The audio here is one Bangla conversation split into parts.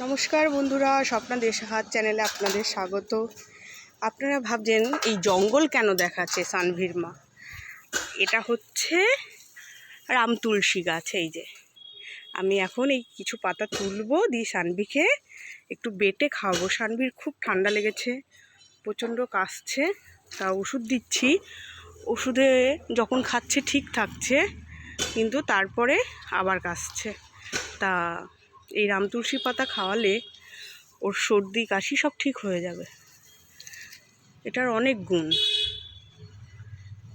নমস্কার বন্ধুরা, স্বপ্না দেশ হাত চ্যানেলে আপনাদের স্বাগত। আপনারা ভাবছেন, এই জঙ্গল কেন দেখাচ্ছে সানভীর মা? এটা হচ্ছে রাম তুলসী গাছ, এই যে। আমি এখন এই কিছু পাতা তুলবো, দিয়ে সানভিকে একটু বেটে খাওয়াবো। সানভির খুব ঠান্ডা লেগেছে, প্রচণ্ড কাশছে, তা ওষুধ দিচ্ছি। ওষুধে যখন খাচ্ছে, ঠিক থাকছে, কিন্তু তারপরে আবার কাশছে। তা এই রাম তুলসী পাতা খাওয়ালে ওর সর্দি, কাশি সব ঠিক হয়ে যাবে। এটার অনেক গুণ।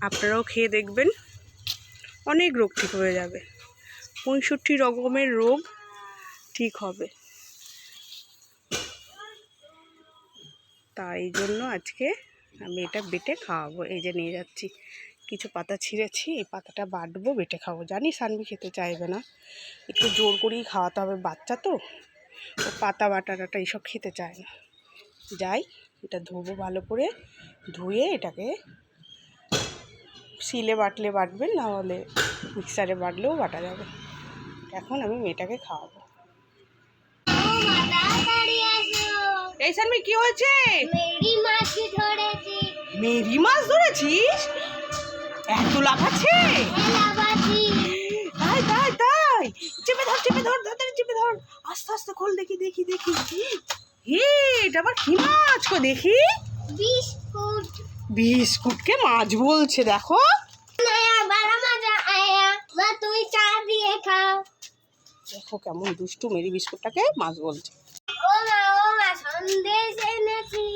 আপনারাও খেয়ে দেখবেন, অনেক রোগ ঠিক হয়ে যাবে। পঁয়ষট্টি রকমের রোগ ঠিক হবে। তাই জন্য আজকে আমি এটা বেটে খাওয়াবো। এই যে নিয়ে যাচ্ছি। কিছু পাতা ছিঁড়েছি এই পাতাটা বাটবো বেটে খাব। জানি সানবি খেতে চাইবে না। একটু জোর করেই খাওয়াতে হবে বাচ্চা তো। ও পাতা বাটা টাটা এইসব খেতে চায় না। যাই এটা ধোবো ভালো করে। ধুয়ে এটাকে শিলে বাটলে বাটবেন না হলে মিক্সারে বাটলেও বাটা যাবে। এখন আমি মেয়েটাকে খাওয়াবো। এই সানবি কি হয়েছে? মেরি মাছি ধরেছি। মেরি মাছ ধরেছিস? এত লাফাচ্ছে এলাবাজি। তাই তাই তাই চেপে ধর চেপে ধর তাড়াতাড়ি চেপে ধর। আস্তে আস্তে খোল দেখি দেখি দেখি। হে এটা আবার কি মাছ গো দেখি। বিস্কুট। বিস্কুটকে মাছ বলছে দেখো। তুই চা দিয়ে খাও। দেখো কেমন দুষ্টু মেরি বিস্কুটটাকে মাছ বলছে। ও মা ও মা সন্দেশ এনেছি।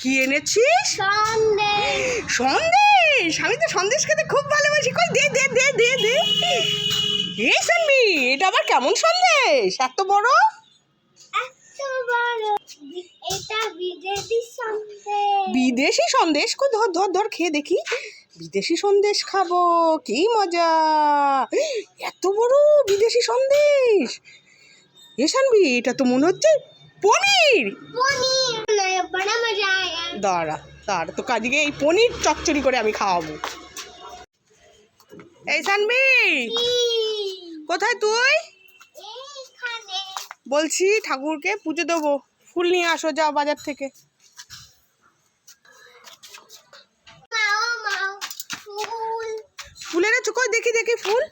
কি এনেছিস? সন্দেশ। সন্দেশ? আমি তো সন্দেশ খেতে খুব ভালোবাসি। কই দে দে দে দে দে। এই সানবি এটা আবার কেমন সন্দেশ? এত বড়? বিদেশি সন্দেশ। কো ধর ধর ধর খেয়ে দেখি। বিদেশি সন্দেশ খাব কি মজা। এত বড় বিদেশি সন্দেশ। এ সানবি এটা তো মনে হচ্ছে পনির। পনির। নয়া বড় মজা আয়া। দাঁড়া। দাঁড়া তো কাজকে এই পনির চচ্চড়ি করে আমি খাওয়াবো। এই সানবি কোথায় তুই? বলছি ঠাকুরকে পুজো দেবো। ফুল নিয়ে আসো যাও বাজার থেকে। ফুলের চোখ দেখি দেখি ফুল।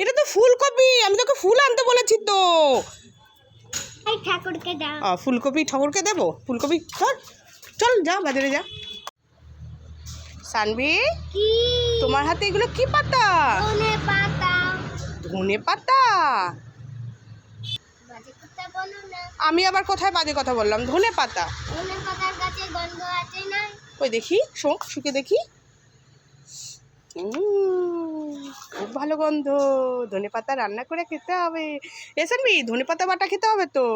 এটা তো ফুলকপি আমি তোকে ফুল আনতে বলেছি তো। এই ঠাকুরকে দাও। ফুলকপি ঠাকুরকে দেবো? ফুলকপি ধর। চল যা বাজারে যা। সানবি তোমার হাতে এগুলো কি পাতা? ধনে পাতা। আমি আবার কোথায় বাজে কথা বললাম? ধনে পাতা। ওই দেখি শোক শুকে দেখি। উম, খুব ভালো গন্ধ। ধনে পাতা রান্না করে খেতে হবে। এ সানবি ধনে পাতা বাটা খেতে হবে তো?